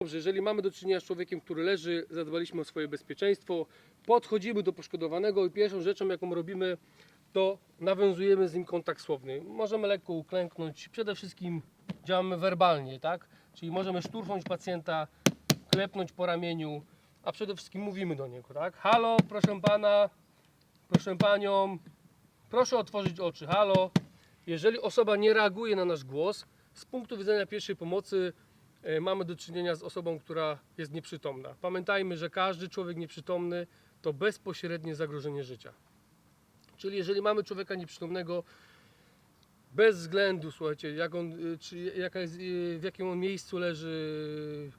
Dobrze, jeżeli mamy do czynienia z człowiekiem, który leży, zadbaliśmy o swoje bezpieczeństwo, podchodzimy do poszkodowanego i pierwszą rzeczą, jaką robimy, to nawiązujemy z nim kontakt słowny. Możemy lekko uklęknąć, przede wszystkim działamy werbalnie, tak? Czyli możemy szturchnąć pacjenta, klepnąć po ramieniu, a przede wszystkim mówimy do niego, tak? Halo, proszę pana, proszę panią, proszę otworzyć oczy, halo. Jeżeli osoba nie reaguje na nasz głos, z punktu widzenia pierwszej pomocy mamy do czynienia z osobą, która jest nieprzytomna. Pamiętajmy, że każdy człowiek nieprzytomny to bezpośrednie zagrożenie życia. Czyli jeżeli mamy człowieka nieprzytomnego, bez względu, słuchajcie, jak on, y, czy jaka jest, y, w jakim on miejscu leży,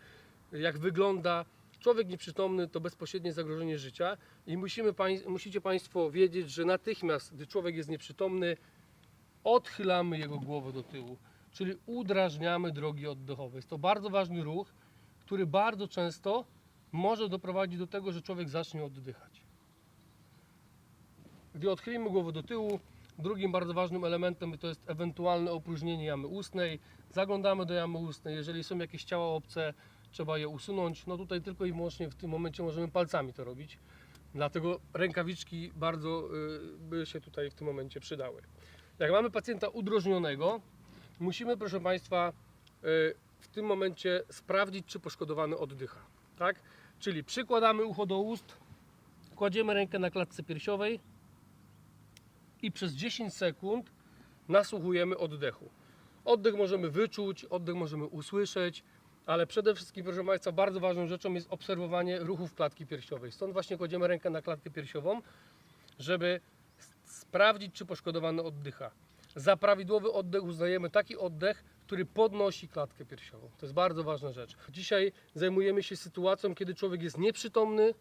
y, jak wygląda, człowiek nieprzytomny to bezpośrednie zagrożenie życia i musimy musicie Państwo wiedzieć, że natychmiast, gdy człowiek jest nieprzytomny, odchylamy jego głowę do tyłu, czyli udrażniamy drogi oddechowe. Jest to bardzo ważny ruch, który bardzo często może doprowadzić do tego, że człowiek zacznie oddychać. Gdy odchylimy głowę do tyłu, drugim bardzo ważnym elementem to jest ewentualne opróżnienie jamy ustnej. Zaglądamy do jamy ustnej. Jeżeli są jakieś ciała obce, trzeba je usunąć. No tutaj tylko i wyłącznie w tym momencie możemy palcami to robić. Dlatego rękawiczki bardzo y, by się tutaj w tym momencie przydały. Jak mamy pacjenta udrożnionego, musimy, proszę Państwa, y, w tym momencie sprawdzić, czy poszkodowany oddycha. Tak? Czyli przykładamy ucho do ust, kładziemy rękę na klatce piersiowej i przez 10 sekund nasłuchujemy oddechu. Oddech możemy wyczuć, oddech możemy usłyszeć, ale przede wszystkim, proszę Państwa, bardzo ważną rzeczą jest obserwowanie ruchów klatki piersiowej. Stąd właśnie kładziemy rękę na klatkę piersiową, żeby sprawdzić, czy poszkodowany oddycha. Za prawidłowy oddech uznajemy taki oddech, który podnosi klatkę piersiową. To jest bardzo ważna rzecz. Dzisiaj zajmujemy się sytuacją, kiedy człowiek jest nieprzytomny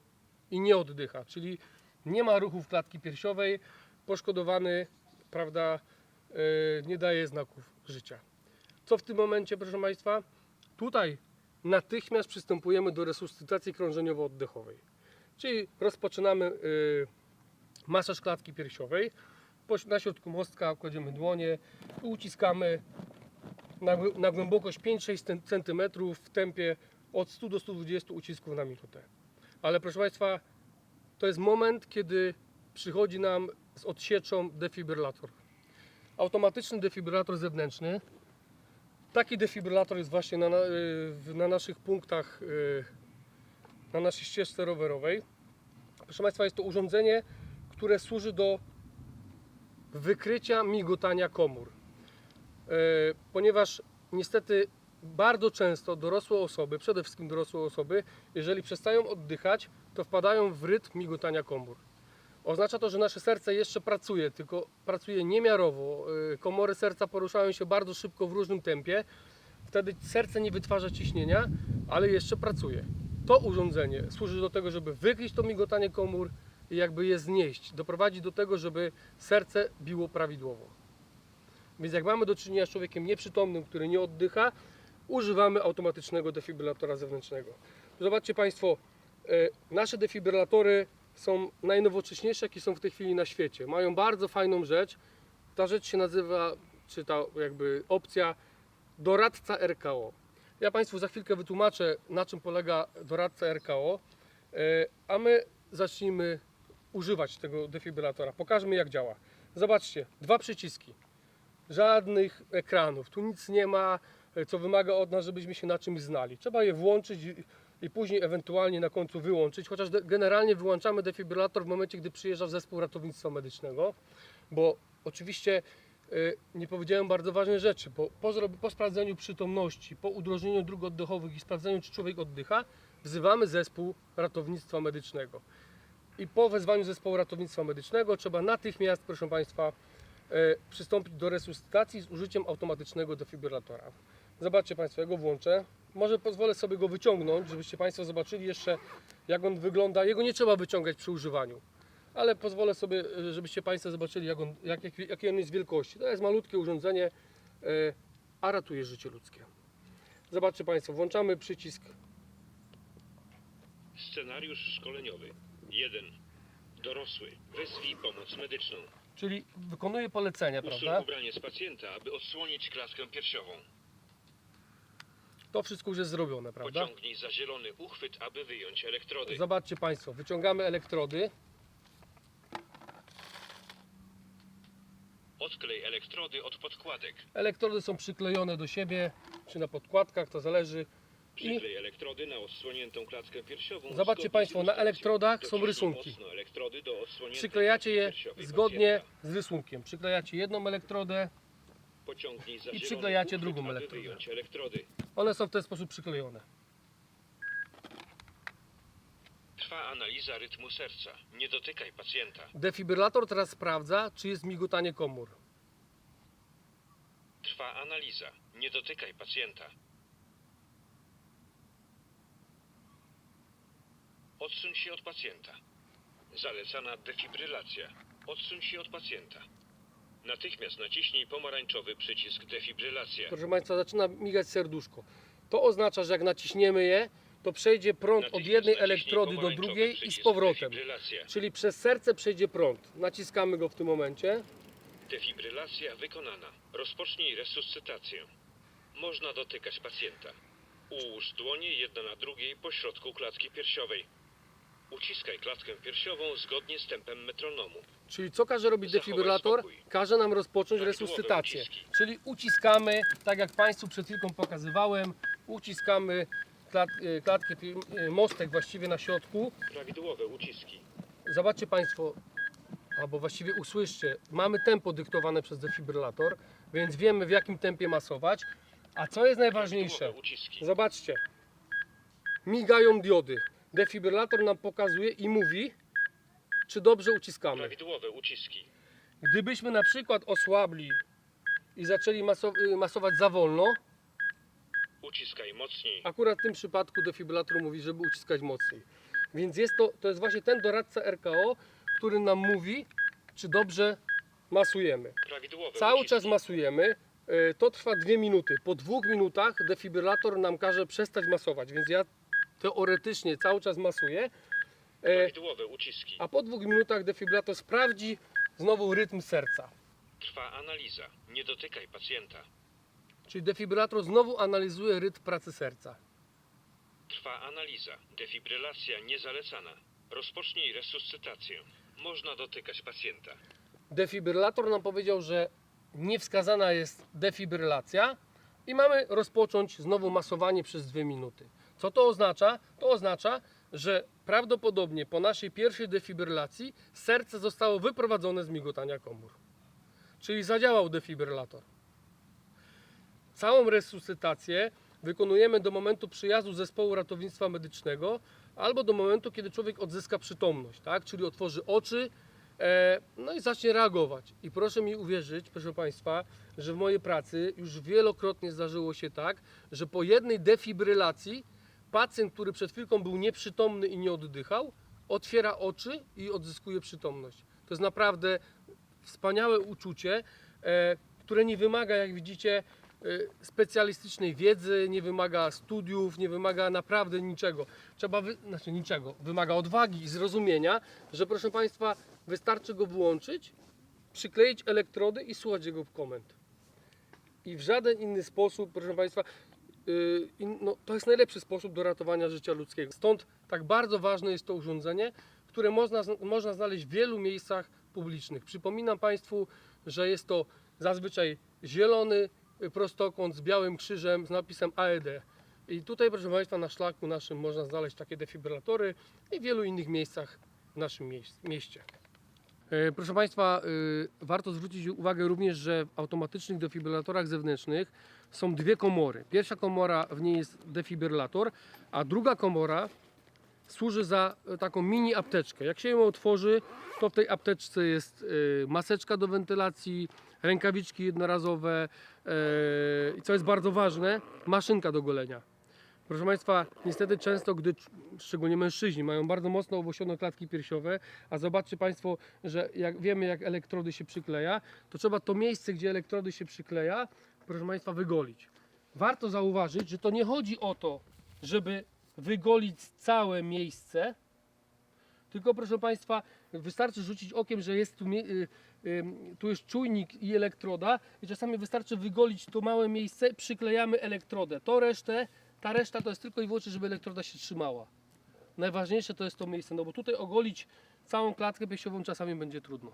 i nie oddycha, czyli nie ma ruchów klatki piersiowej, poszkodowany, prawda, yy, nie daje znaków życia. Co w tym momencie, proszę Państwa? Tutaj natychmiast przystępujemy do resuscytacji krążeniowo-oddechowej. Czyli rozpoczynamy yy, masaż klatki piersiowej. Na środku mostka kładziemy dłonie i uciskamy na, na głębokość 5-6 cm w tempie od 100 do 120 ucisków na minutę. Ale proszę Państwa, to jest moment, kiedy przychodzi nam z odsieczą defibrylator. Automatyczny defibrylator zewnętrzny. Taki defibrylator jest właśnie na, na naszych punktach, y, na naszej ścieżce rowerowej. Proszę Państwa, jest to urządzenie, które służy do wykrycia migotania komór. E, Ponieważ niestety bardzo często dorosłe osoby, przede wszystkim dorosłe osoby, jeżeli przestają oddychać, to wpadają w rytm migotania komór. Oznacza to, że nasze serce jeszcze pracuje, tylko pracuje niemiarowo. E, Komory serca poruszają się bardzo szybko w różnym tempie. Wtedy serce nie wytwarza ciśnienia, ale jeszcze pracuje. To urządzenie służy do tego, żeby wykryć to migotanie komór i jakby je znieść. Doprowadzić do tego, żeby serce biło prawidłowo. Więc jak mamy do czynienia z człowiekiem nieprzytomnym, który nie oddycha, używamy automatycznego defibrylatora zewnętrznego. Zobaczcie Państwo, e, nasze defibrylatory są najnowocześniejsze, jakie są w tej chwili na świecie. Mają bardzo fajną rzecz. Ta rzecz się nazywa, czy ta jakby opcja doradca RKO. Ja Państwu za chwilkę wytłumaczę, na czym polega doradca RKO, e, a my zacznijmy używać tego defibrylatora. Pokażmy jak działa. Zobaczcie, dwa przyciski żadnych ekranów. Tu nic nie ma, e, co wymaga od nas, żebyśmy się na czymś znali. Trzeba je włączyć i, później ewentualnie na końcu wyłączyć, chociaż generalnie wyłączamy defibrylator w momencie, gdy przyjeżdża zespół ratownictwa medycznego, bo oczywiście e, nie powiedziałem bardzo ważnej rzeczy, bo po, po sprawdzeniu przytomności, po udrożnieniu dróg oddechowych i sprawdzeniu, czy człowiek oddycha, wzywamy zespół ratownictwa medycznego. I po wezwaniu zespołu ratownictwa medycznego trzeba natychmiast, proszę Państwa, e, przystąpić do resuscytacji z użyciem automatycznego defibrylatora. Zobaczcie Państwo, ja go włączę. Może pozwolę sobie go wyciągnąć, żebyście Państwo zobaczyli jeszcze, jak on wygląda. Jego nie trzeba wyciągać przy używaniu, ale pozwolę sobie, e, żebyście Państwo zobaczyli, jak on, jak, jak, jakiej on jest wielkości. To jest malutkie urządzenie, e, a ratuje życie ludzkie. Zobaczcie Państwo, włączamy przycisk Scenariusz szkoleniowy. 1. Dorosły. Wezwij pomoc medyczną. czyli wykonuje polecenia, Usuń prawda? ubranie z pacjenta, aby odsłonić klatkę piersiową. To wszystko już jest zrobione, prawda? Pociągnij za zielony uchwyt, aby wyjąć elektrody. Zobaczcie Państwo, wyciągamy elektrody. Odklej elektrody od podkładek. Elektrody są przyklejone do siebie, czy na podkładkach, to zależy. Przyklej elektrody na odsłoniętą klatkę piersiową. Zobaczcie Państwo, na elektrodach są rysunki. Przyklejacie je zgodnie z rysunkiem. Przyklejacie jedną elektrodę, i przyklejacie drugą elektrodę. one są w ten sposób przyklejone. Trwa analiza rytmu serca. Nie dotykaj pacjenta. Defibrylator teraz sprawdza, czy jest migotanie komór. Trwa analiza. Nie dotykaj pacjenta. Odsuń się od pacjenta. Zalecana defibrylacja. Odsuń się od pacjenta. Natychmiast naciśnij pomarańczowy przycisk defibrylacja. Proszę Państwa, zaczyna migać serduszko. To oznacza, że jak naciśniemy je, to przejdzie prąd od Natychmiast jednej naciśnij elektrody do pomarańczowy drugiej i z przycisk powrotem. Defibrylacja. Czyli przez serce przejdzie prąd. Naciskamy go w tym momencie. Defibrylacja wykonana. Rozpocznij resuscytację. Można dotykać pacjenta. Ułóż dłonie jedna na drugiej po środku klatki piersiowej. Uciskaj klatkę piersiową zgodnie z tempem metronomu. Czyli co każe robić Zachowaj defibrylator? spokój. Każe nam rozpocząć Prawidłowe resuscytację. uciski. Czyli uciskamy, tak jak Państwu przed chwilką pokazywałem, uciskamy klat, y, klatkę, pi- y, mostek właściwie na środku. Prawidłowe uciski. Zobaczcie Państwo, albo właściwie usłyszcie, mamy tempo dyktowane przez defibrylator, więc wiemy w jakim tempie masować. A co jest najważniejsze? Prawidłowe uciski. Zobaczcie, migają diody. Defibrylator nam pokazuje i mówi, czy dobrze uciskamy. Prawidłowe uciski. Gdybyśmy na przykład osłabli i zaczęli y, masować za wolno, Uciskaj mocniej. akurat w tym przypadku defibrylator mówi, żeby uciskać mocniej. Więc jest to, to jest właśnie ten doradca RKO, który nam mówi, czy dobrze masujemy. Prawidłowe Cały uciski. czas masujemy. y, To trwa dwie minuty. Po dwóch minutach defibrylator nam każe przestać masować, więc ja teoretycznie cały czas masuję. E, Prawidłowe uciski. A po dwóch minutach defibrylator sprawdzi znowu rytm serca. Trwa analiza. Nie dotykaj pacjenta. Czyli defibrylator znowu analizuje rytm pracy serca. Trwa analiza. Defibrylacja niezalecana. Rozpocznij resuscytację. Można dotykać pacjenta. Defibrylator nam powiedział, że niewskazana jest defibrylacja i mamy rozpocząć znowu masowanie przez dwie minuty. Co to oznacza? To oznacza, że prawdopodobnie po naszej pierwszej defibrylacji serce zostało wyprowadzone z migotania komór. Czyli zadziałał defibrylator. Całą resuscytację wykonujemy do momentu przyjazdu zespołu ratownictwa medycznego albo do momentu, kiedy człowiek odzyska przytomność, tak? czyli otworzy oczy, e, no i zacznie reagować. I proszę mi uwierzyć, proszę Państwa, że w mojej pracy już wielokrotnie zdarzyło się tak, że po jednej defibrylacji pacjent, który przed chwilką był nieprzytomny i nie oddychał, otwiera oczy i odzyskuje przytomność. To jest naprawdę wspaniałe uczucie, e, które nie wymaga, jak widzicie, e, specjalistycznej wiedzy, nie wymaga studiów, nie wymaga naprawdę niczego. Trzeba, wy, znaczy niczego, wymaga odwagi i zrozumienia, że proszę Państwa, wystarczy go włączyć, przykleić elektrody i słuchać jego komend. I w żaden inny sposób, proszę Państwa, no, to jest najlepszy sposób do ratowania życia ludzkiego. Stąd tak bardzo ważne jest to urządzenie, które można, można znaleźć w wielu miejscach publicznych. Przypominam Państwu, że jest to zazwyczaj zielony y, prostokąt z białym krzyżem z napisem AED. I tutaj, proszę Państwa, na szlaku naszym można znaleźć takie defibrylatory i w wielu innych miejscach w naszym mieś- mieście. E, Proszę Państwa, y, warto zwrócić uwagę również, że w automatycznych defibrylatorach zewnętrznych są dwie komory. Pierwsza komora, w niej jest defibrylator, a druga komora służy za e, taką mini apteczkę. Jak się ją otworzy, to w tej apteczce jest y, maseczka do wentylacji, rękawiczki jednorazowe e, i co jest bardzo ważne, maszynka do golenia. Proszę Państwa, niestety często, gdy cz- szczególnie mężczyźni mają bardzo mocno owłosione klatki piersiowe, a zobaczcie Państwo, że jak wiemy jak elektrody się przykleja, to trzeba to miejsce, gdzie elektrody się przykleja, proszę Państwa, wygolić. Warto zauważyć, że to nie chodzi o to, żeby wygolić całe miejsce, tylko proszę Państwa, wystarczy rzucić okiem, że jest tu, y, y, tu jest czujnik i elektroda i czasami wystarczy wygolić to małe miejsce, przyklejamy elektrodę. To resztę Ta reszta to jest tylko i wyłącznie, żeby elektroda się trzymała. Najważniejsze to jest to miejsce, no bo tutaj ogolić całą klatkę piersiową czasami będzie trudno.